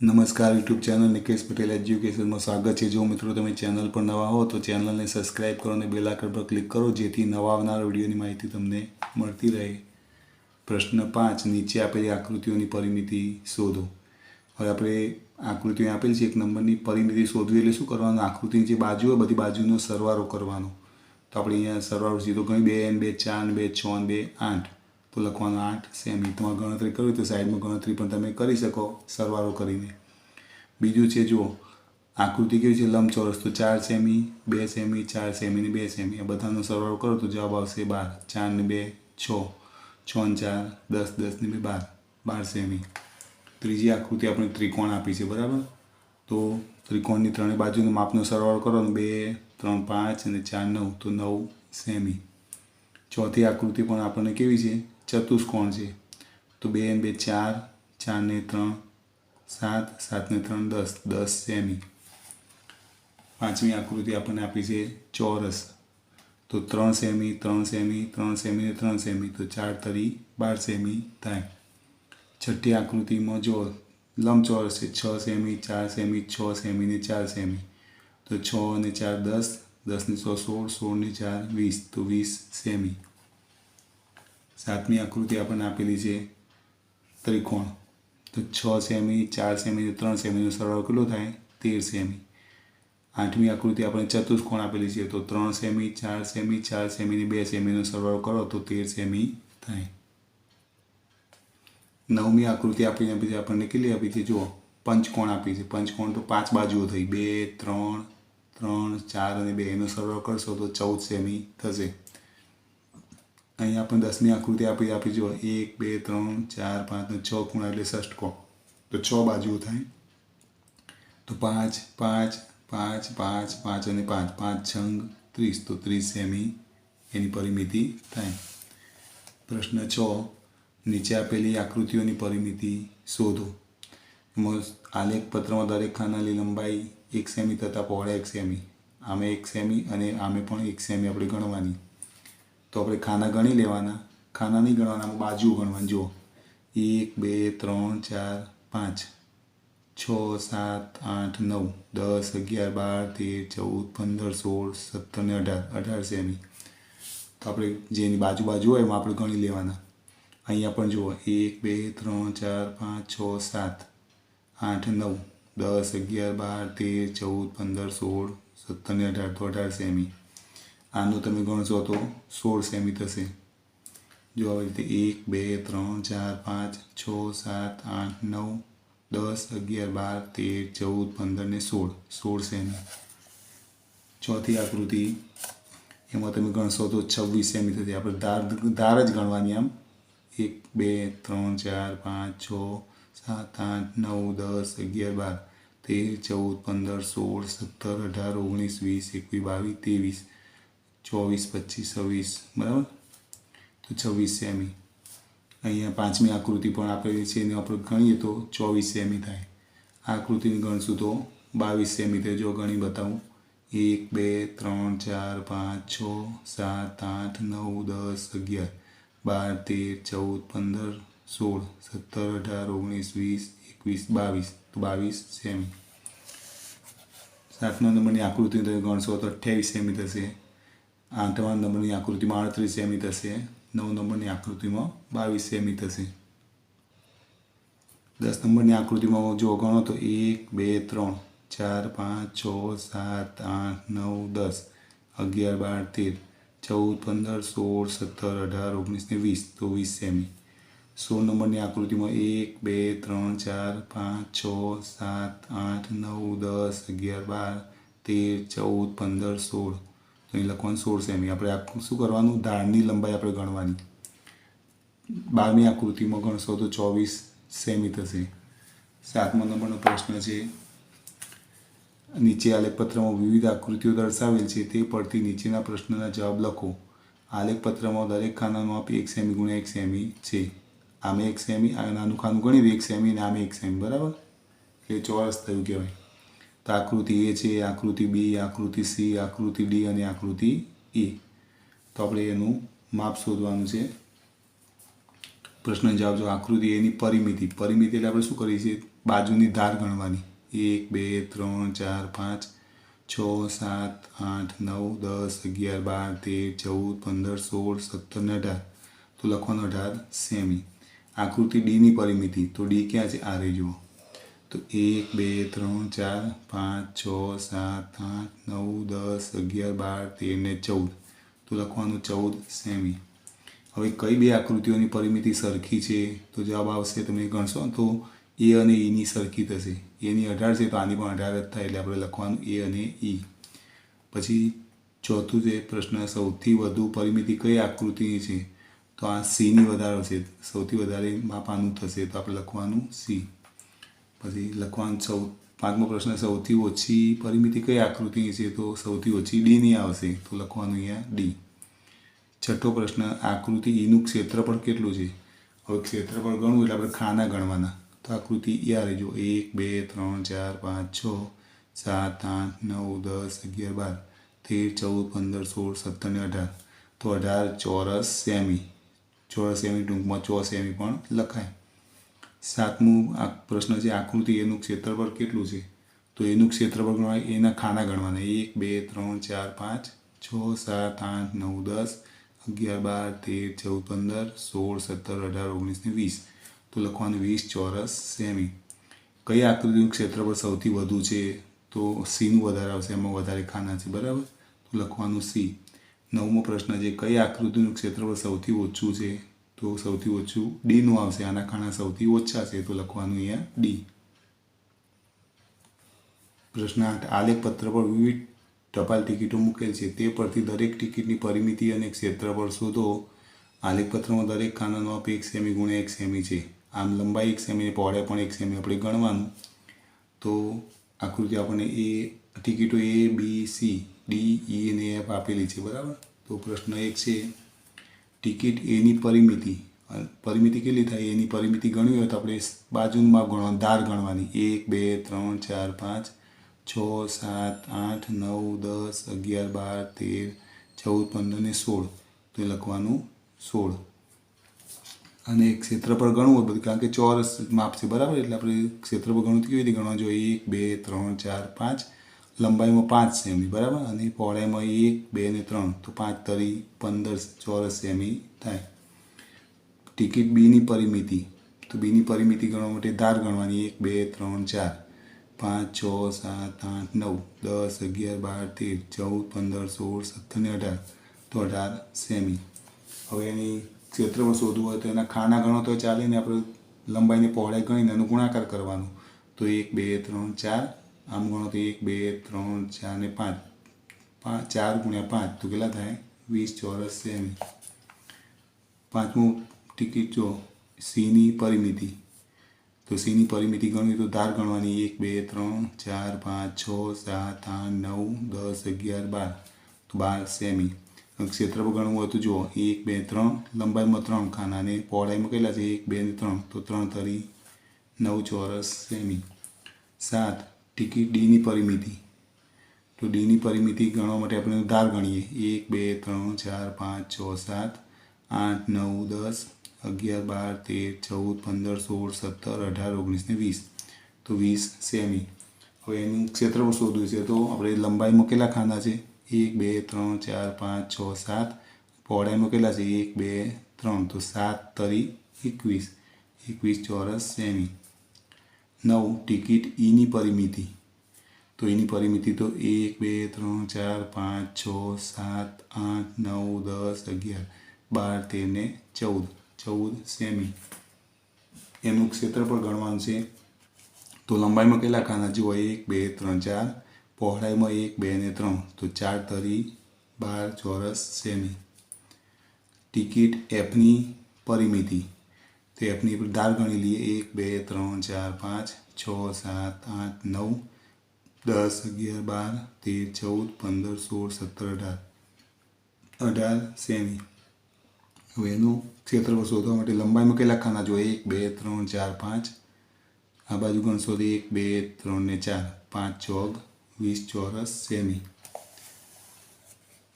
નમસ્કાર YouTube channel Nikesh Patel એજ્યુકેશનમાં સ્વાગત છે. જો મિત્રો તમે ચેનલ પર નવા હો તો ચેનલને સબસ્ક્રાઇબ કરો અને બેલ આઇકન પર ક્લિક કરો જેથી નવા આવનાર વિડીયોની માહિતી તમને મળતી રહે. પ્રશ્ન પાંચ, નીચે આપેલી આકૃતિઓની પરિમિતિ શોધો. હવે આપણે આકૃતિઓ આપેલ છે. એક નંબરની પરિમિતિ શોધવી એટલે શું કરવાનું? આકૃતિની જે બાજુ હોય બધી બાજુનો સરવારો કરવાનો. તો આપણે અહીંયા સરવારો સીધો ગણી બે એન બે, ચાર, બે, છ, બે, આઠ. તો લખવાનું આઠ, સેમી તમારે ગણતરી કરવી તો સાઈડમાં ગણતરી પણ તમે કરી શકો સરવાળો કરીને. બીજું છે, જુઓ, આકૃતિ કેવી છે? લંબચોરસ. તો ચાર સેમી બે સેમી ચાર સેમી ને બે સેમી આ બધાનો સરવાળો કરો તો જવાબ આવશે બાર. ચાર ને બે, છ. છ ને ચાર, દસ દસ ને બે, બાર. બાર સેમી ત્રીજી આકૃતિ આપણે ત્રિકોણ આપી છે, બરાબર? તો ત્રિકોણની ત્રણેય બાજુનો માપનો સરવાળો કરો ને બે, ત્રણ, પાંચ અને ચાર, નવ. તો નવ સેમી ચોથી આકૃતિ પણ આપણને કેવી છે? ચતુષ્કોણ છે? તો બે એમ બે ચાર ચાર ને ત્રણ, સાત સાત ને ત્રણ દસ દસ સેમી. પાંચમી આકૃતિ આપણને આપી છે ચોરસ. તો ત્રણ સેમી ત્રણ સેમી ત્રણ સેમી ને ત્રણ સેમી. તો ચાર તરી બાર સેમી થાય. છઠ્ઠી આકૃતિમાં જો લંબચોરસ છે, છ સેમી, ચાર સેમી, છ સેમી ને ચાર સેમી. તો છ અને ચાર દસ દસ ને છ સોળ સોળ ને ચાર વીસ. તો વીસ સેમી. સાતમી આકૃતિ આપણને આપેલી છે. ત્રિકોણ. તો છ સેમી, ચાર સેમી ત્રણ સેમીનો સરવાળો કેટલો થાય? તેર સેમી. આઠમી આકૃતિ આપણે ચતુષ્કોણ આપેલી છે. તો ત્રણ સેમી, ચાર સેમી ચાર સેમી ને બે સેમીનો સરવાળો કરો તો તેર સેમી થાય. નવમી આકૃતિ આપીને આપી છે આપણને કેટલી આપી છે? જુઓ, પંચકોણ આપી છે. પંચકોણ તો પાંચ બાજુઓ થઈ. બે, ત્રણ ત્રણ, ચાર અને બે. એનો સરવાળો કરશો તો ચૌદ સેમી થશે. અહીંયા પણ દસની આકૃતિ આપી આપી જુઓ. એક, બે, ત્રણ, ચાર, પાંચ છ ખૂણા એટલે ષષ્ટકોણ તો છ બાજુઓ થાય. તો પાંચ પાંચ પાંચ પાંચ પાંચ અને પાંચ. પાંચ છંગ, ત્રીસ. તો ત્રીસ સેમી એની પરિમિતિ થાય. પ્રશ્ન છ. નીચે આપેલી આકૃતિઓની પરિમિતિ શોધો. એમાં આલેખ પત્રમાં દરેક ખાનાની લંબાઈ એક સેમી તથા પહોળા એક સેમી. આમે એક સેમી અને આમે પણ એક સેમી આપણે ગણવાની. તો આપણે ખાના ગણી લેવાના. ખાના નહીં ગણવાના બાજુ ગણવાની. જુઓ. એક, બે, ત્રણ, ચાર, પાંચ. છ, સાત, આઠ, નવ, દસ, અગિયાર, બાર, તેર, ચૌદ, પંદર, સોળ, સત્તર ને અઢાર. અઢાર સેમી તો આપણે જેની બાજુ બાજુ હોય એમાં આપણે ગણી લેવાના. અહીંયા પણ જુઓ. એક, બે, ત્રણ, ચાર, પાંચ, છ, સાત, આઠ, નવ, દસ, અગિયાર, બાર, તેર, ચૌદ, પંદર, સોળ, સત્તર ને અઢાર. તો અઢાર સેમી આનું તમે ગણશો તો સોળ સેમી થશે. જો આવી રીતે એક, બે, ત્રણ, ચાર, પાંચ, છ, સાત, આઠ, નવ, દસ, અગિયાર, બાર, તેર, ચૌદ, પંદર ને સોળ. સોળ સેમી. ચોથી આકૃતિ, એમાં તમે ગણશો તો છવ્વીસ સેમી થશે. આપણે ધાર ધાર જ ગણવાની આમ. એક, બે, ત્રણ, ચાર, પાંચ, છ, સાત, આઠ, નવ, દસ, અગિયાર, બાર, તેર, ચૌદ, પંદર, સોળ, સત્તર, અઢાર, ઓગણીસ, વીસ, એકવીસ, બાવીસ, ત્રેવીસ. ચોવીસ, પચીસ, છવ્વીસ, બરાબર? તો છવ્વીસ સેમી. અહીંયા પાંચમી આકૃતિ પણ આપેલી છે, એને આપણે ગણીએ તો ચોવીસ સેમી થાય. આ આકૃતિને ગણશું તો બાવીસ સેમી થાય. જો ગણી બતાવું. એક, બે, ત્રણ, ચાર, પાંચ, છ, સાત, આઠ, નવ, દસ, અગિયાર, બાર, તેર, ચૌદ, પંદર, સોળ, સત્તર, અઢાર, ઓગણીસ, વીસ, એકવીસ, બાવીસ. તો બાવીસ સેમી. સાતમા નંબરની આકૃતિ ગણશો તો અઠ્યાવીસ સેમી થશે. આઠમા નંબરની આકૃતિમાં આડત્રીસ સેમી થશે નવ નંબરની આકૃતિમાં બાવીસ સેમી થશે દસ નંબરની આકૃતિમાં જો ગણો તો એક બે, ત્રણ, ચાર, પાંચ, છ, સાત, આઠ, નવ, દસ, અગિયાર, બાર, તેર, ચૌદ, પંદર, સોળ, સત્તર, અઢાર, ઓગણીસ ને વીસ તો વીસ સેમી. સોળ નંબરની આકૃતિમાં એક, બે, ત્રણ, ચાર, પાંચ, છ, સાત, આઠ, નવ, દસ, અગિયાર, બાર, તેર, ચૌદ, પંદર, સોળ તો અહીં લખવાનું સોળ સેમી આપણે આ શું કરવાનું? ધારની લંબાઈ આપણે ગણવાની. બારમી આકૃતિમાં ગણશો તો ચોવીસ સેમી થશે. સાતમા નંબરનો પ્રશ્ન છે. નીચે આલેખપત્રમાં વિવિધ આકૃતિઓ દર્શાવેલ છે. તે પરથી નીચેના પ્રશ્નના જવાબ લખો. આલેખપત્રમાં દરેક ખાનાનું માપ એક સેમી ગુણ્યા એક સેમી છે. આમે એક સેમી, આ નાનું ખાનું ગણી એક સેમી અને આમે એક સેમી, બરાબર? એટલે ચોરસ થયું કહેવાય. તો આકૃતિ એ છે, આકૃતિ બી, આકૃતિ સી, આકૃતિ ડી અને આકૃતિ એ. તો આપણે એનું માપ શોધવાનું છે. પ્રશ્ન જવાબ જો આકૃતિ એની પરિમિતિ. પરિમિતિ એટલે આપણે શું કરીએ છીએ? બાજુની ધાર ગણવાની. એક, બે, ત્રણ, ચાર, પાંચ, છ, સાત, આઠ, નવ, દસ, અગિયાર, બાર, તેર, ચૌદ, પંદર, સોળ, સત્તર ને અઢાર. તો લખવાનું અઢાર સેમી. આકૃતિ ડીની પરિમિતિ. તો ડી ક્યાં છે? આ રહી જુઓ. તો એક, બે, ત્રણ, ચાર, પાંચ, છ, સાત, આઠ, નવ, દસ, અગિયાર, બાર, તેર ને ચૌદ. તો લખવાનું ચૌદ સેમી. હવે કઈ બે આકૃતિઓની પરિમિતિ સરખી છે? તો જવાબ આવશે તમે ગણશો તો એ અને ઈની સરખી થશે. એની અઢાર છે તો આની પણ અઢાર જ થાય એટલે આપણે લખવાનું એ અને ઈ. પછી ચોથું છે પ્રશ્ન, સૌથી વધુ પરિમિતિ કઈ આકૃતિની છે? તો આ સીની વધારો છે. સૌથી વધારે માપ આનું થશે તો આપણે લખવાનું સી પછી લખવાનું સૌ, પાંચમો પ્રશ્ન સૌથી ઓછી પરિમિતિ કઈ આકૃતિની છે તો સૌથી ઓછી ડીની આવશે તો લખવાનું અહીંયા ડી. છઠ્ઠો પ્રશ્ન, આકૃતિ ઈનું ક્ષેત્રફળ કેટલું છે? હવે ક્ષેત્રફળ ગણવું એટલે આપણે ખાના ગણવાના. તો આકૃતિ ઈ આ રહેજો. એક, બે, ત્રણ, ચાર, પાંચ, છ, સાત, આઠ, નવ, દસ, અગિયાર, બાર, તેર, ચૌદ, પંદર, સોળ, સત્તર ને અઢાર. તો અઢાર ચોરસ સેમી. ચોરસ સેમી ટૂંકમાં ચો સેમી પણ લખાય. સાતમું આ પ્રશ્ન છે, આકૃતિ એનું ક્ષેત્રફળ કેટલું છે? તો એનું ક્ષેત્રફળ ગણવા એના ખાના ગણવાના. એક, બે, ત્રણ, ચાર, પાંચ, છ, સાત, આઠ, નવ, દસ, અગિયાર, બાર, તેર, ચૌદ, પંદર, સોળ, સત્તર, અઢાર, ઓગણીસ ને વીસ. તો લખવાનું વીસ ચોરસ સેમી. કઈ આકૃતિનું ક્ષેત્રફળ સૌથી વધુ છે? તો સીનું વધારે આવશે, એમાં વધારે ખાના છે, બરાબર? તો લખવાનું સી. નવમો પ્રશ્ન છે, કઈ આકૃતિનું ક્ષેત્રફળ સૌથી ઓછું છે? તો સૌથી ઓછું ડીનું આવશે. આના ખાના સૌથી ઓછા છે તો લખવાનું અહીંયા ડી પ્રશ્ન આઠ. આલેખ પત્ર પર વિવિધ ટપાલ ટિકિટો મૂકેલ છે. તે પરથી દરેક ટિકિટની પરિમિતિ અને ક્ષેત્રફળ શોધો. આલેખ પત્રમાં દરેક ખાનાનો આપ એક સેમી ગુણ્યા એક સેમી છે. આમ લંબાઈ એક સેમી પહોળે પણ એક સેમી આપણે ગણવાનું. તો આકૃતિ આપણને એ ટિકિટો એ બી સી ડી ઈ અને એફ આપેલી છે. બરાબર? તો પ્રશ્ન એક છે. ટિકિટ એની પરિમિતિ પરિમિતિ કેટલી થાય? એની પરિમિતિ ગણવી હોય તો આપણે બાજુમાં ગણવા, ધાર ગણવાની. એક, બે, ત્રણ, ચાર, પાંચ, છ, સાત, આઠ, નવ, દસ, અગિયાર, બાર, તેર, ચૌદ, પંદર ને સોળ. તો એ લખવાનું સોળ. અને ક્ષેત્રફળ ગણવું હોય બધું, કારણ કે ચોરસ માપ છે બરાબર? એટલે આપણે ક્ષેત્રફળ ગણવું કેવી રીતે ગણવા જોઈએ? એક, બે, ત્રણ, ચાર, પાંચ. લંબાઈમાં પાંચ સેમી બરાબર? અને પહોળાઈમાં એક, બે ને ત્રણ. તો પાંચ તરી પંદર ચોરસ સેમી થાય. ટિકિટ બીની પરિમિતિ. તો બીની પરિમિતિ ગણવા માટે ધાર ગણવાની. એક, બે, ત્રણ, ચાર. પાંચ, છ, સાત, આઠ, નવ, દસ, અગિયાર, બાર, તેર, ચૌદ, પંદર, સોળ, સત્તર ને અઢાર. તો અઢાર સેમી. હવે એની ક્ષેત્રફળ શોધવું હોય તો એના ખાના ગણો તો ચાલે ને આપણે લંબાઈને પહોળાઈ ગણીને એનો ગુણાકાર કરવાનો. તો એક, બે, ત્રણ, ચાર આમ ગણો તો એક, બે, ત્રણ, ચાર ને પાંચ. પાંચ, ચાર ગુણ્યા પાંચ, તો કેટલા થાય? વીસ ચોરસ સેમી. પાંચમું ટિકિટ જો સીની પરિમિતિ. તો સીની પરિમિતિ ગણવી તો ધાર ગણવાની એક, બે, ત્રણ, ચાર, પાંચ, છ, સાત, આઠ, નવ, દસ, અગિયાર, બાર. તો બાર સેમી. ક્ષેત્રફળ ગણવું હોય તો જુઓ, એક, બે, ત્રણ. લંબાઈમાં ત્રણ ખાના અને પહોળાઈમાં કેટલા છે? એક, બે ને ત્રણ. તો ત્રણ તરી નવ ચોરસ સેમી. સાત. ટિકિટ ડીની પરિમિતિ. તો ડીની પરિમિતિ ગણવા માટે આપણે ધાર ગણીએ. એક, બે, ત્રણ, ચાર, પાંચ, છ, સાત, આઠ, નવ, દસ, અગિયાર, બાર, તેર, ચૌદ, પંદર, સોળ, સત્તર, અઢાર, ઓગણીસ ને વીસ. તો વીસ સેમી. હવે એનું ક્ષેત્રફળ શોધવું છે તો આપણે લંબાઈમાં કેટલા ખાના છે. એક, બે, ત્રણ, ચાર, પાંચ, છ, સાત. પહોળાઈમાં કેટલા છે. એક, બે, ત્રણ. તો સાત તરી એકવીસ. એકવીસ ચોરસ સેમી. નવ ટિકિટ ઈની પરિમિતિ. તો એની પરિમિતિ તો એક, બે, ત્રણ, ચાર, પાંચ, છ, સાત, આઠ, નવ, દસ, અગિયાર, બાર, તેર ને ચૌદ. ચૌદ સેમી. એનું ક્ષેત્રફળ ગણવાનું છે. તો લંબાઈમાં કેટલા ખાના? જુઓ, એક, બે, ત્રણ, ચાર. પહોળાઈમાં એક, બે ને ત્રણ. તો ચાર તરી બાર ચોરસ સેમી. ટિકિટ એફની પરિમિતિ. તો આપની ધાર ગણી લઈએ. એક, બે, ત્રણ, ચાર, પાંચ, છ, સાત, આઠ, નવ, દસ, અગિયાર, બાર, તેર, ચૌદ, પંદર, સોળ, સત્તર, અઢાર. અઢાર સેમી. હવે એનું ક્ષેત્રફળ શોધવા માટે લંબાઈમાં કેટલા ખાના જોઈએ? એક, બે, ત્રણ, ચાર, પાંચ. આ બાજુ ગણશો તો એક, બે, ત્રણ ને ચાર. પાંચ ચોગ, વીસ ચોરસ સેમી.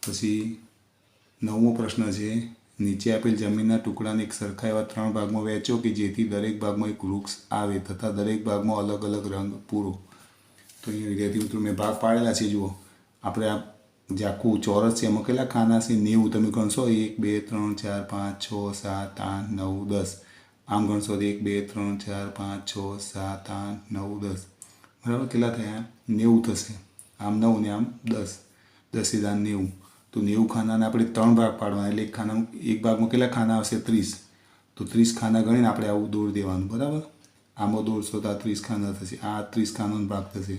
પછી નવમો પ્રશ્ન છે. નીચે આપેલ જમીનના ટુકડાને એક સરખા એવા ત્રણ ભાગમાં વહેંચો કે જેથી દરેક ભાગમાં એક વૃક્ષ આવે તથા દરેક ભાગમાં અલગ અલગ રંગ પૂરો. તો અહીંયા વિદ્યાર્થી મિત્રો મેં ભાગ પાડેલા છે, જુઓ. આપણે આ જે આખું ચોરસ છે, એમાં કેટલા ખાના છે? નેવું. તમે ગણશો? એક, બે, ત્રણ, ચાર, પાંચ, છ, સાત, આઠ, નવ, દસ. આમ ગણશો તો એક, બે, ત્રણ, ચાર, પાંચ, છ, સાત, આઠ, નવ, દસ. બરાબર? કેટલા થયા? નેવું થશે. આમ નવ ને આમ દસ. દસ હજાર નેવું. તો નેવું ખાનાને આપણે ત્રણ ભાગ પાડવાના, એટલે એક ખાના, એક ભાગમાં કેટલા ખાના આવશે? ત્રીસ. તો ત્રીસ ખાના ગણીને આપણે આવું દોર દેવાનું, બરાબર? આમાં દોરશો તો આ ત્રીસ ખાના થશે, આ ત્રીસ ખાનાનો ભાગ થશે.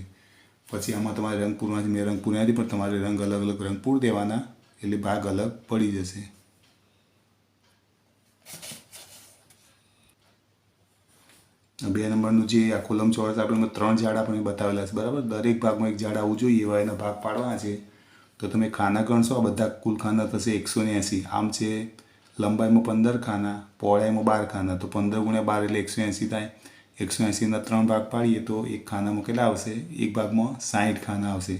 પછી આમાં તમારે રંગ છે મેં રંગ પૂર્યા પણ તમારે રંગ અલગ અલગ રંગ પૂર દેવાના, એટલે ભાગ અલગ પડી જશે. બે નંબરનું જે આ લંબચોરસ આપણે ત્રણ ઝાડ આપણે બતાવેલા છે, બરાબર? દરેક ભાગમાં એક ઝાડ આવવું જોઈએ, એવા એના ભાગ પાડવાના છે. તો તમે ખાના ગણશો? આ બધા કુલ ખાના થશે એકસો ને એંસી. આમ છે લંબાઈમાં પંદર ખાના, પહોળાઈમાં બાર ખાના. તો પંદર ગુણ્યા બાર એટલે એકસો એંસી થાય. એકસો એંસીના ત્રણ ભાગ પાડીએ તો એક ખાનામાં કેટલા આવશે? એક ભાગમાં સાહીઠ ખાના આવશે.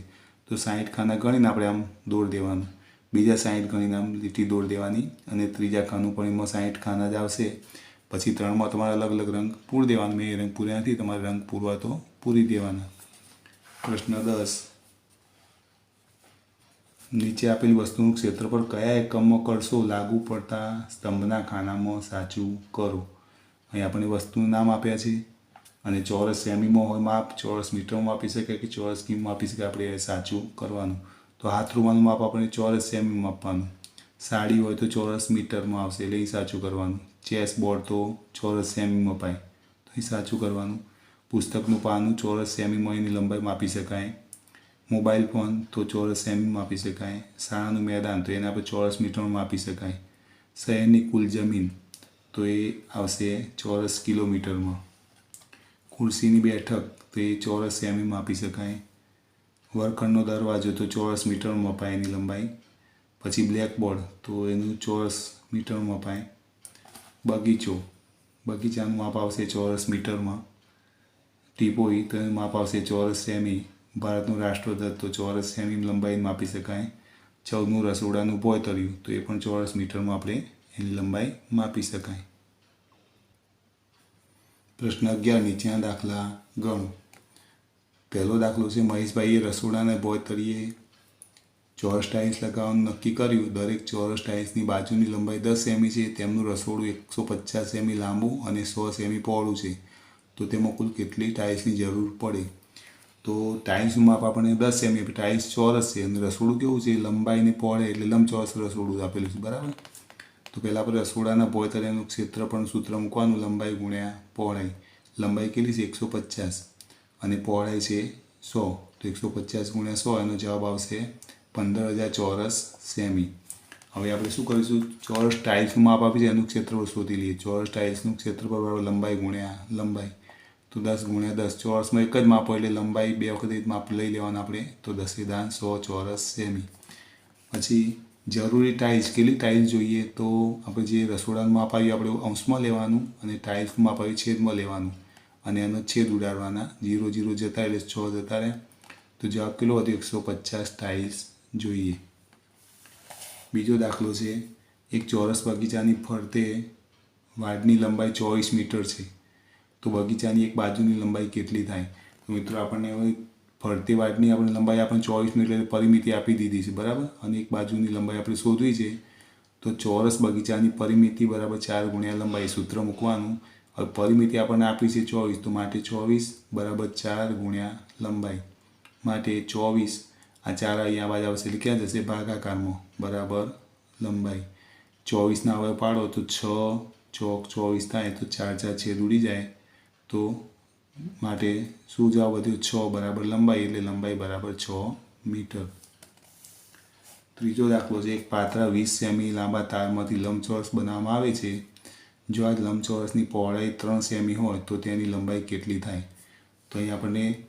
તો સાહીઠ ખાના ગણીને આપણે આમ દોર દેવાનું. બીજા સાહીઠ ગણીને આમ લીટી દોર દેવાની અને ત્રીજા ખાનું પણ એમાં સાહીઠ ખાના જ આવશે. પછી ત્રણમાં તમારે અલગ અલગ રંગ પૂર દેવાનો. મેં એ રંગ પૂર્યા નથી, તમારે રંગ પૂરવા તો પૂરી દેવાના. પ્રશ્ન દસ. નીચે આપેલી વસ્તુનું ક્ષેત્રફળ કયા એકમમાં કરશો લાગુ પડતા સ્તંભના ખાનામાં સાચું કરો. અહીં આપણે વસ્તુનું નામ આપ્યા છે અને ચોરસ સેમીમાં હોય માપ, ચોરસ મીટરમાં આપી શકાય કે ચોરસ કિમમાં આપી શકાય આપણે સાચું કરવાનું. તો હાથ રૂમાનું માપ આપણે ચોરસ સેમીમાં આપવાનું. સાડી હોય તો ચોરસ મીટરમાં આવશે એટલે એ સાચું કરવાનું. ચેસ બોર્ડ તો ચોરસ સેમીમાં પાય તો એ સાચું કરવાનું. પુસ્તકનું પાનું ચોરસ સેમીમાં એની લંબાઈ માપી શકાય. મોબાઈલ ફોન તો ચોરસ સેમીમાં માપી શકાય. શાળાનું મેદાન તો એના પર ચોરસ મીટરમાં માપી શકાય. શહેરની કુલ જમીન તો એ આવશે ચોરસ કિલોમીટરમાં. ખુરશીની બેઠક તો એ ચોરસ સેમી માપી શકાય. વર્ગખંડનો દરવાજો તો ચોરસ મીટરમાં મપાય એની લંબાઈ. પછી બ્લેકબોર્ડ તો એનું ચોરસ મીટરમાં મપાય. બગીચો, બગીચાનું માપ આવશે ચોરસ મીટરમાં. ટીપોઈ તો એનું માપ આવશે ચોરસ સેમી ભારતનું રાષ્ટ્રધ્વજ તો ચોરસ સેમી લંબાઈ માપી શકાય. ચૌદનું રસોડાનું બોયતર્યું તો એ પણ ચોરસ મીટરમાં આપણે એની લંબાઈ માપી શકાય. પ્રશ્ન અગિયાર, નીચેના દાખલા ગણો. પહેલો દાખલો છે, મહેશભાઈએ રસોડાના બોયતરીએ ચોરસ ટાઇલ્સ લગાવવાનું નક્કી કર્યું. દરેક ચોરસ ટાઇલ્સની બાજુની લંબાઈ દસ સેમી છે, તેમનું રસોડું એકસો પચાસ સેમી લાંબુ અને સો સેમી પહોળું છે. તો તેમાં કુલ કેટલી ટાઇલ્સની જરૂર પડે? તો ટાઇલ્સનું માપ આપણને દસ સેમી ટાઇલ્સ ચોરસ છે. અને રસોડું કેવું છે? લંબાઈને પહોળે એટલે લંબચોરસ રસોડું આપેલું છે. બરાબર? તો પહેલાં આપણે રસોડાના ભોયતળિયાનું ક્ષેત્ર પણ સૂત્ર મૂકવાનું. લંબાઈ ગુણ્યા પહોળાઈ. લંબાઈ કેટલી છે? એકસો પચાસ. અને પહોળાઈ છે સો. તો એકસો પચાસ ગુણ્યા સો એનો જવાબ આવશે પંદર હજાર ચોરસ સેમી. હવે આપણે શું કરીશું? ચોરસ ટાઇલ્સનું માપ આપી છે એનું ક્ષેત્રફળ શોધી લઈએ. ચોરસ ટાઇલ્સનું ક્ષેત્રફળ બરાબર લંબાઈ ગુણ્યા લંબાઈ. તો દસ ગુણ્યા દસ ચોરસમાં એક જ માપ એટલે લંબાઈ બે વખત માપ લઈ લેવાનું આપણે. તો દસે દાન સો ચોરસ સેમી. પછી જરૂરી ટાઇલ્સ, કેટલી ટાઇલ્સ જોઈએ તો આપણે જે રસોડાનું માપ આવ્યું આપણે અંશમાં લેવાનું અને ટાઇલ્સનું માપ આવ્યું છેદમાં લેવાનું. અને એનો છેદ ઉડાડવાના. જીરો જીરો જતા એટલે છ જતા રહે. તો જવાબ કેટલો હતો? એકસો પચાસ ટાઇલ્સ જોઈએ. બીજો દાખલો છે. એક ચોરસ બગીચાની ફરતે વાડની લંબાઈ ચોવીસ મીટર છે. તો બગીચાની એક બાજુની લંબાઈ કેટલી થાય? તો મિત્રો, આપણને હવે ફરતી વાટની આપણે લંબાઈ આપણે ચોવીસ એટલે પરિમિતિ આપી દીધી છે, બરાબર? અને એક બાજુની લંબાઈ આપણે શોધવી છે, તો ચોરસ બગીચાની પરિમિતિ બરાબર ચાર ગુણ્યા લંબાઈ સૂત્ર મૂકવાનું. હવે પરિમિતિ આપણને આપી છે ચોવીસ, તો માટે ચોવીસ બરાબર ચાર ગુણ્યા લંબાઈ. માટે ચોવીસ, આ ચાર અહીંયા બાજુ આવશે, એટલે ક્યાં જશે? ભાગાકારમાં બરાબર લંબાઈ. ચોવીસના હવે પાડો, તો છ ચોક ચોવીસ થાય, તો ચાર ચાર છેદ ઉડી જાય. તો માટે શું જવાબ વધ્યો? છ બરાબર લંબાઈ એટલે લંબાઈ બરાબર છ મીટર. ત્રીજો દાખલો છે, એક પાત્ર વીસ સેમી લાંબા તારમાંથી લંબચોરસ બનાવવામાં આવે છે. જો આ લંબચોરસની પહોળાઈ ત્રણ સેમી હોય, તો તેની લંબાઈ કેટલી થાય? તો અહીં આપણને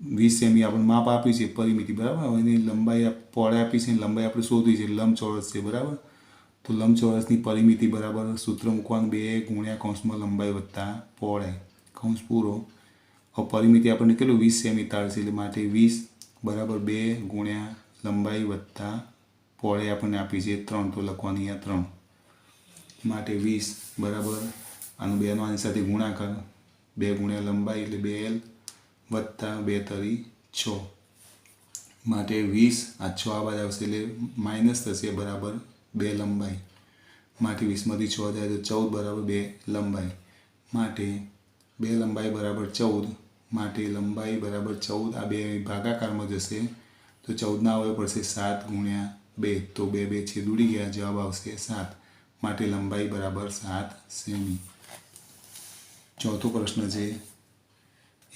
વીસ સેમી આપણને માપ આપ્યું છે, પરિમિતિ, બરાબર? એની લંબાઈ પહોળાઈ આપી છે લંબાઈ આપણે શોધવી છે, લંબચોરસ છે, બરાબર? તો લંબચોરસની પરિમિતિ બરાબર સૂત્ર મૂકવાનું, બે ગુણ્યા કૌંસમાં લંબાઈ વત્તા પહોળાઈ. કૌંસ પૂરો. અપરિમિતિ પરિમિતિ આપણને કેટલું? વીસ સેમી તાળશે એટલે માટે વીસ બરાબર બે ગુણ્યા લંબાઈ વત્તા પોળે આપણને આપી છે ત્રણ. તો લખવાની આ ત્રણ. માટે વીસ બરાબર આનું બેનો આની સાથે ગુણાકાર. બે ગુણ્યા લંબાઈ એટલે બે એલ વત્તા બે તરી છ. માટે વીસ આ છ આ બાજુ આવશે એટલે માઇનસ થશે બરાબર બે લંબાઈ. માટે વીસમાંથી છ જાય તો ચૌદ બરાબર બે લંબાઈ. માટે બે લંબાઈ બરાબર ચૌદ. માટે લંબાઈ બરાબર ચૌદ, આ બે ભાગાકારમાં જશે. તો ચૌદના આવે પડશે સાત ગુણ્યા બે. તો બે બે છેદ ઉડી ગયા. જવાબ આવશે સાત. માટે લંબાઈ બરાબર સાત સેમી. ચોથો પ્રશ્ન છે.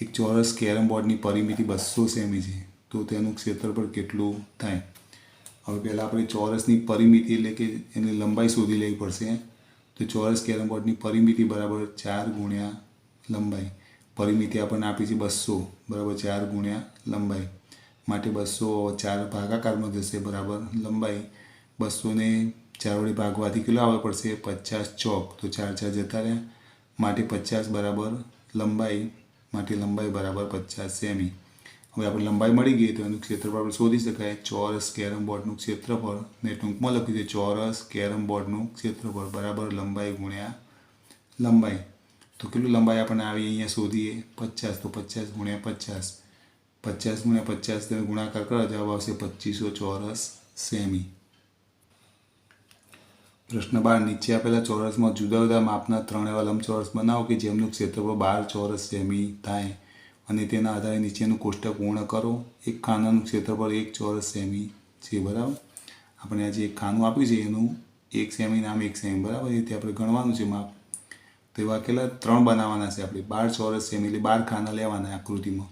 એક ચોરસ કેરમ બોર્ડની પરિમિતિ બસો સેમી છે. તો તેનું ક્ષેત્રફળ કેટલું થાય? હવે પહેલાં આપણે ચોરસની પરિમિતિ એટલે કે એની લંબાઈ શોધી લેવી પડશે. તો ચોરસ કેરમ બોર્ડની પરિમિતિ બરાબર ચાર ગુણ્યા લંબાઈ. પરિમિતિ આપણને આપી છે બસો, બરાબર ચાર ગુણ્યા લંબાઈ. માટે બસો ચાર ભાગાકારમાં જશે, બરાબર લંબાઈ. બસોને ચાર વડે ભાગવાથી કેટલો આવવા પડશે? પચાસ ચોક. તો ચાર ચાર જતા રહ્યા. માટે પચાસ બરાબર લંબાઈ. માટે લંબાઈ બરાબર પચાસ સેમી. હવે આપણે લંબાઈ મળી ગઈ તો એનું ક્ષેત્રફળ આપણે શોધી શકાય. ચોરસ કેરમ બોર્ડનું ક્ષેત્રફળ. ને ટૂંકમાં લખ્યું છે ચોરસ કેરમ બોર્ડનું ક્ષેત્રફળ. બરાબર લંબાઈ ગુણ્યા લંબાઈ. તો કેટલું લંબાઈ આપણને આવી અહીંયા શોધીએ? પચાસ, તો પચાસ ગુણ્યા પચાસ. પચાસ ગુણ્યા પચાસ તમે ગુણાકાર કરો, જવાબ આવશે પચીસો ચોરસ સેમી. પ્રશ્ન બાર, નીચે આપેલા ચોરસમાં જુદા જુદા માપના ત્રણ એવા લંબચોરસ બનાવો કે જેમનું ક્ષેત્રફળ બાર ચોરસ સેમી થાય અને તેના આધારે નીચેનું કોષ્ટક પૂર્ણ કરો. એક ખાનાનું ક્ષેત્રફળ એક ચોરસ સેમી છે, બરાબર? આપણે આજે એક ખાનું આપ્યું છે, એનું એક સેમી નામ એક સેમી, બરાબર? એ રીતે આપણે ગણવાનું છે માપ. તો એવા કેટલા? ત્રણ બનાવવાના છે આપણે. બાર ચોરસ છે એટલે બાર ખાના લેવાના આકૃતિમાં.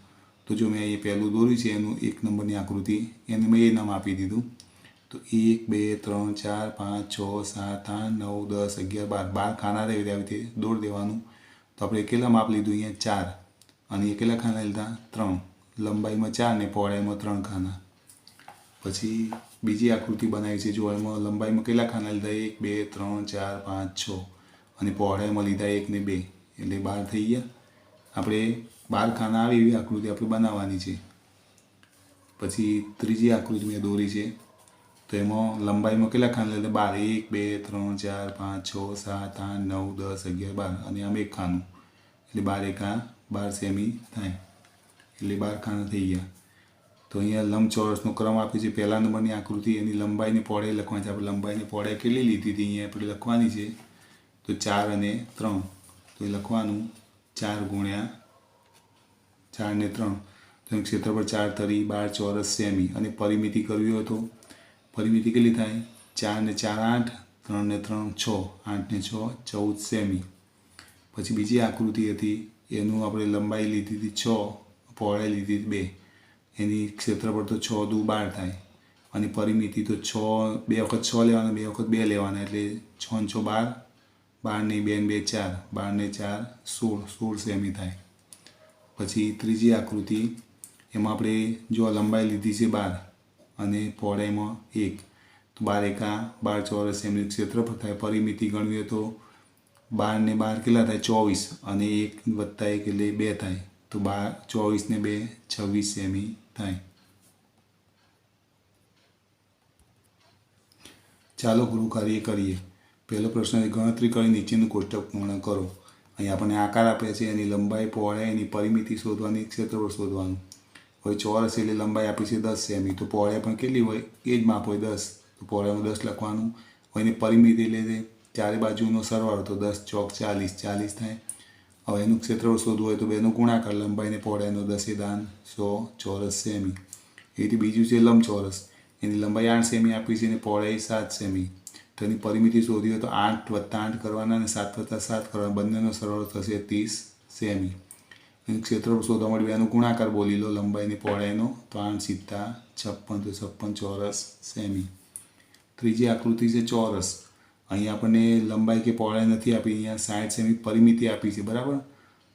તો જો મેં એ પહેલું દોર્યું છે, એનું એક નંબરની આકૃતિ. એને મેં એ નામ આપી દીધું. તો એક, બે, ત્રણ, ચાર, પાંચ, છ, સાત, આઠ, નવ, દસ, અગિયાર, બાર. બાર ખાના રહી આવી રીતે દોડ દેવાનું. તો આપણે કેટલા માપ લીધું અહીંયા ચાર. અને એ કેટલા ખાના લીધા ત્રણ. લંબાઈમાં ચાર ને પહોળાઈમાં ત્રણ ખાના. પછી બીજી આકૃતિ બનાવી છે. જો એમાં લંબાઈમાં કેટલા ખાના લીધા? એક, બે, ત્રણ, ચાર, પાંચ, છ. અને પહોળાઈમાં લીધા એક ને બે, એટલે બાર થઈ ગયા. આપણે બાર ખાના આવે એવી આકૃતિ આપણે બનાવવાની છે. પછી ત્રીજી આકૃતિ મેં દોરી છે. તો એમાં લંબાઈમાં કેટલા ખાના લીધા બાર. એક, બે, ત્રણ, ચાર, પાંચ, છ, સાત, આઠ, નવ, દસ, અગિયાર, બાર. અને આમ એક ખાનું. એટલે બાર એકા બાર સેમી થાય. એટલે બાર ખાના થઈ ગયા. તો અહીંયા લંબચોરસનો ક્રમ આપે છે. પહેલા નંબરની આકૃતિ એની લંબાઈની પહોળાઈ લખવાની છે. આપણે લંબાઈની પહોળાઈ કેટલી લીધી હતી અહીંયા આપણે લખવાની છે. તો ચાર અને ત્રણ. તો એ લખવાનું ચાર ગુણ્યા ચાર ને ત્રણ. તો એનું ક્ષેત્રફળ ચાર તરી બાર ચોરસ સેમી. અને પરિમિતિ કરવી હોય તો? પરિમિતિ કેટલી થાય? ચાર ને ચાર આઠ, ત્રણ ને ત્રણ છ. આઠ ને છ, ચૌદ સેમી. પછી બીજી આકૃતિ હતી, એનું આપણે લંબાઈ લીધી હતી છ, પહોળાઈ લીધી હતી બે. એની ક્ષેત્રફળ તો છ દુ બાર થાય. અને પરિમિતિ તો છ, બે વખત છ લેવાના, બે વખત બે લેવાના. એટલે છ છ બાર બાર બેન બે ચાર, બારને ચાર, સોળ સોળ સેમી થાય. પછી ત્રીજી આકૃતિ, એમાં આપણે જો લંબાઈ લીધી છે બાર અને પહોળાઈમાં એક, તો બાર એકા, બાર ચોરસ એમનું ક્ષેત્રફળ થાય. પરિમિતિ ગણવી તો બારને બાર કેટલા થાય? ચોવીસ અને એક વત્તા એક એટલે બે થાય. તો બાર ચોવીસ ને બે, છવ્વીસ સેમી થાય. ચાલો ગુરુ કાર્ય કરીએ. પહેલો પ્રશ્ન છે, ગણતરી કરી નીચેનું કોષ્ટક પૂર્ણ કરો. અહીં આપણને આકાર આપે છે, એની લંબાઈ, પહોળાઈ, એની પરિમિતિ શોધવાની ક્ષેત્રફળ શોધવાનું. હવે ચોરસ એટલે લંબાઈ આપી છે દસ સેમી, તો પહોળાઈ પણ કેટલી હોય? એ જ માપ હોય દસ. તો પહોળાઈમાં દસ લખવાનું. હવે એની પરિમિતિ એટલે ચારે બાજુનો સરવાળો, તો દસ, ચોક, ચાલીસ ચાલીસ થાય. હવે એનું ક્ષેત્રફળ શોધવું હોય તો બેનો ગુણાકાર, લંબાઈને પહોળાઈનો દસે દાન સો, ચોરસ સેમી. એ રીતે બીજું છે લંબચોરસ. એની લંબાઈ આઠ સેમી આપી છે અને પહોળાઈ સાત સેમી. તો એની પરિમિતિ શોધવી હોય તો આઠ વત્તા આઠ કરવાના અને સાત વત્તા સાત કરવાના. બંનેનો સરવાળો થશે ત્રીસ સેમી. એનું ક્ષેત્રફળ શોધવા માટે બેનો ગુણાકાર બોલી લો. લંબાઈની પહોળાઈનો તો આઠ સિત્તા છપ્પન તો છપ્પન ચોરસ સેમી. ત્રીજી આકૃતિ છે ચોરસ. અહીં આપણને લંબાઈ કે પહોળાઈ નથી આપી. અહીંયા સાઠ સેમી પરિમિતિ આપી છે. બરાબર?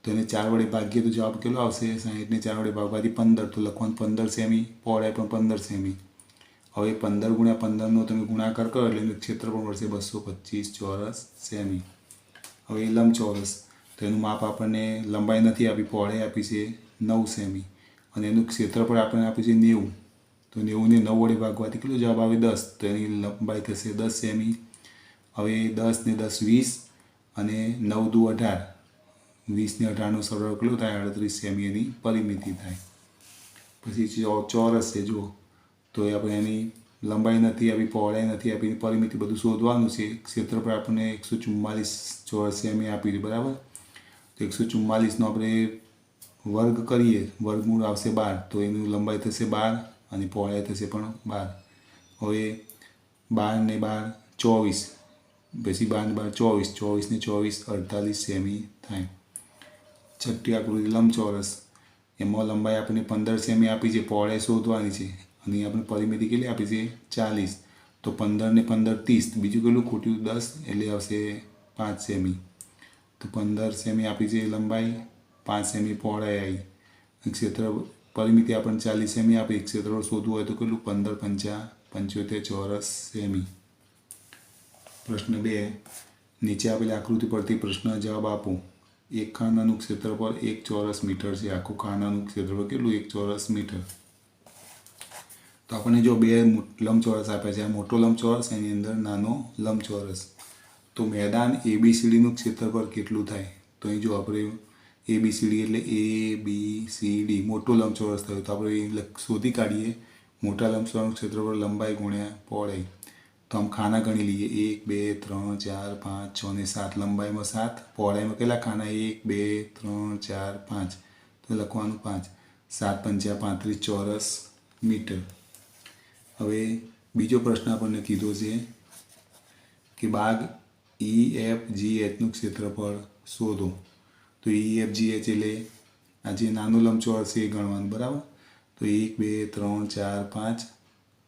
તો એને ચાર વડે ભાગીએ તો જવાબ કેટલો આવશે? સાઠને ચાર વડે ભાગવાથી પંદર. તો લખવાનું પંદર સેમી, પહોળાઈ પણ પંદર સેમી. હવે પંદર ગુણ્યા પંદરનો તમે ગુણાકાર કરો એટલે એનું ક્ષેત્રફળ મળશે બસો પચીસ ચોરસ સેમી. હવે એ લંબચોરસ. તો એનું માપ આપણને લંબાઈ નથી આપી, પહોળાઈ આપી છે નવ સેમી. અને એનું ક્ષેત્રફળ આપણને આપ્યું છે નેવું. તો નેવુંને નવ વડે ભાગવાથી કેટલો જવાબ આવે? દસ. તો એની લંબાઈ થશે દસ સેમી. હવે દસ ને દસ વીસ અને નવ દુ અઢાર. વીસને અઢારનો સરવાળો કેટલો થાય? અડત્રીસ સેમી એની પરિમિતિ થાય. પછી ચોરસ છે, જુઓ. તો એ આપણે એની લંબાઈ નથી આપી પહોળાઈ નથી આપી પરિમિતિ બધું શોધવાનું છે. ક્ષેત્રફળ આપણને એકસો ચુમ્માલીસ ચોરસ સેમી આપી છે, બરાબર? તો એકસો ચુમ્માલીસનો આપણે વર્ગ કરીએ, વર્ગમૂળ આવશે બાર, તો એનું લંબાઈ થશે બાર અને પહોળાઈ થશે પણ બાર. હવે બાર ને બાર ચોવીસ, પછી બાર ને બાર ચોવીસ ચોવીસ ને ચોવીસ, અડતાલીસ સેમી થાય. છઠ્ઠી આકૃતિ લંબચોરસ, એમાં લંબાઈ આપણને પંદર સેમી આપી છે, પહોળાઈ શોધવાની છે. અને આપણે પરિમિતિ કેટલી આપી છે? ચાલીસ. તો પંદર ને પંદર ત્રીસ. બીજું કેટલું? ખોટ્યું દસ, એટલે આવશે પાંચ સેમી. તો પંદર સેમી આપી છે લંબાઈ, પાંચ સેમી પહોળાઈ. આવી અને ક્ષેત્ર પરિમિતિ આપણને ચાલીસ સેમી આપી ક્ષેત્રફળ શોધવું હોય તો કેટલું? પંદર પંચા પંચોતેર ચોરસ સેમી. પ્રશ્ન બે. નીચે આપેલી આકૃતિ પરથી પ્રશ્ન જવાબ આપો. એક ખાનાનું ક્ષેત્રફળ એક ચોરસ મીટર છે. આખું ખાનાનું ક્ષેત્રફળ કેટલું? એક ચોરસ મીટર. તો આપણને જો બે લંબચોરસ આપે છે, આ મોટો લંબચોરસ, એની અંદર નાનો લંબચોરસ. તો મેદાન એબીસીડીનું ક્ષેત્રફળ કેટલું થાય? તો અહીં જો આપણે એબીસીડી એટલે એ બી સી ડી મોટો લંબચોરસ થયો. તો આપણે શોધી કાઢીએ. મોટા લંબચોરસનું ક્ષેત્રફળ લંબાઈ ગુણ્યા પહોળાઈ તો આમ ખાના ગણી લઈએ. એક, બે, ત્રણ, ચાર, પાંચ, છ ને સાત. લંબાઈમાં સાત પહોળાઈમાં કેટલા ખાના? એક, બે, ત્રણ, ચાર, પાંચ. તો લખવાનું પાંચ. સાત પંચા પાંત્રીસ ચોરસ મીટર. હવે બીજો પ્રશ્ન આપણને કીધો છે કે બાગ ઈ એફ જી એચનું ક્ષેત્રફળ શોધો. તો ઈ એફ જી એચ એટલે આ જે નાનું લંબચોરસ છે એ ગણવાનું, બરાબર? તો એક, બે, ત્રણ, ચાર, પાંચ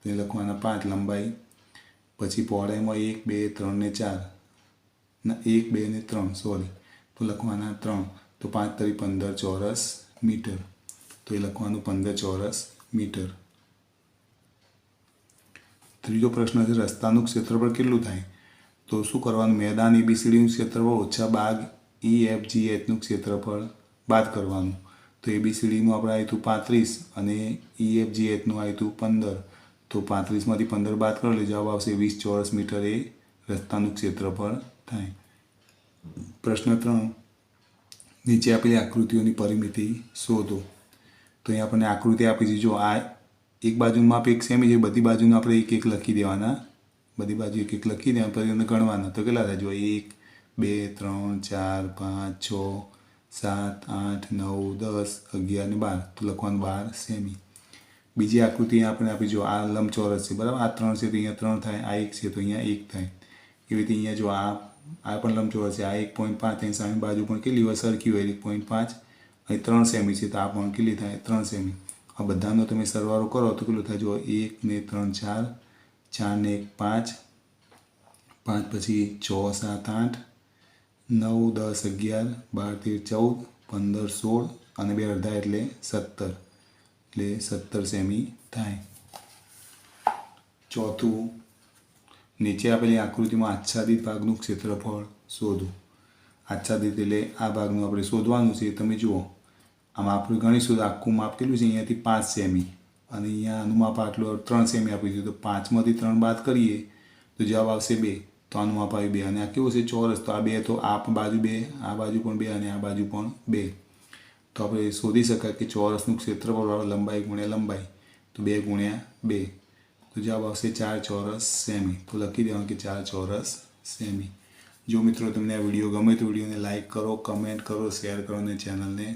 તો લખવાના પાંચ લંબાઈ. પછી પહોળાઈમાં એક, બે, ત્રણ ને ચાર. ના, એક, બે ને ત્રણ સોરી તો લખવાના ત્રણ. તો પાંચ તરી પંદર ચોરસ મીટર. તો એ લખવાનું પંદર ચોરસ મીટર. ત્રીજો પ્રશ્ન છે, રસ્તાનું ક્ષેત્રફળ કેટલું થાય? તો શું કરવાનું? મેદાન, એબીસીડીનું ક્ષેત્રફળ ઓછા બાગ ઈ એફ જી એચનું ક્ષેત્રફળ બાદ કરવાનું. તો એબીસીડીનું આપણે આવ્યું પાંત્રીસ અને ઈ એફ જી એચનું આવ્યું પંદર. તો પાંત્રીસમાંથી પંદર બાદ કરો, એટલે જવાબ આવશે વીસ ચોરસ મીટર એ રસ્તાનું ક્ષેત્રફળ થાય. પ્રશ્ન ત્રણ. નીચે આપેલી આકૃતિઓની પરિમિતિ શોધો. તો અહીં આપણને આકૃતિ આપી છે, જો આ એક બાજુનું માપ એક સેમી છે, બધી બાજુનું આપણે એક એક લખી દેવાના. બધી બાજુ એક એક લખી દેવા પછી એને ગણવાના. તો કેટલા થાય? જો એક, બે, ત્રણ, ચાર, પાંચ, છ, સાત, આઠ, નવ, દસ, અગિયાર ને બાર. તો લખવાનું બાર સેમી બીજી આકૃતિ આપણે આપી જો આ લંબચોરસ છે, બરાબર? આ ત્રણ છે, તો અહીંયા ત્રણ થાય, આ એક છે, તો અહીંયા એક થાય. એવી રીતે અહીંયા જો આ આ પણ લંબચોરસ છે, આ એક પોઈન્ટ પાંચ, અહીં સામે બાજુ પણ કેટલી હોય? સરખી હોય, એક પોઈન્ટ પાંચ. અહીં ત્રણ સેમી છે, તો આ પણ કેટલી થાય? ત્રણ સેમી આ બધાનો તમે સરવાળો કરો તો કેટલું થાય? જો એક ને ત્રણ, ચાર ચાર ને એક, પાંચ. પાંચ પછી છ, સાત, આઠ. નવ, દસ, અગિયાર, બાર, તેર, ચૌદ, પંદર, સોળ અને બે અડધા એટલે સત્તર. એટલે સત્તર સેમી થાય. ચોથું, નીચે આપેલી આકૃતિમાં આચ્છાદિત ભાગનું ક્ષેત્રફળ શોધો. આચ્છાદિત એટલે આ ભાગનું આપણે શોધવાનું છે. તમે જુઓ આમ આપણે ગણીશું આખું માપ કેટલું છે? અહીંયાથી પાંચ સેમી. અને અહીંયા આનું માપ આટલું ત્રણ સેમી આપી દીધું. તો પાંચમાંથી ત્રણ બાદ કરીએ તો જવાબ આવશે બે. તો આનું માપ આવી બે. અને આ કેવું છે? ચોરસ. તો આ બે તો આ બાજુ બે, આ બાજુ પણ બે અને આ બાજુ પણ બે. તો આપણે શોધી શકાય કે ચોરસનું ક્ષેત્રફળ વાળું લંબાઈ ગુણ્યા લંબાઈ. તો બે ગુણ્યા બે. તો જવાબ આવશે ચાર ચોરસ સેમી. તો લખી દેવાનું કે ચાર ચોરસ સેમી. જો મિત્રો તમને આ વીડિયો ગમે તો વિડીયોને લાઇક કરો, કમેન્ટ કરો, શેર કરો અને ચેનલને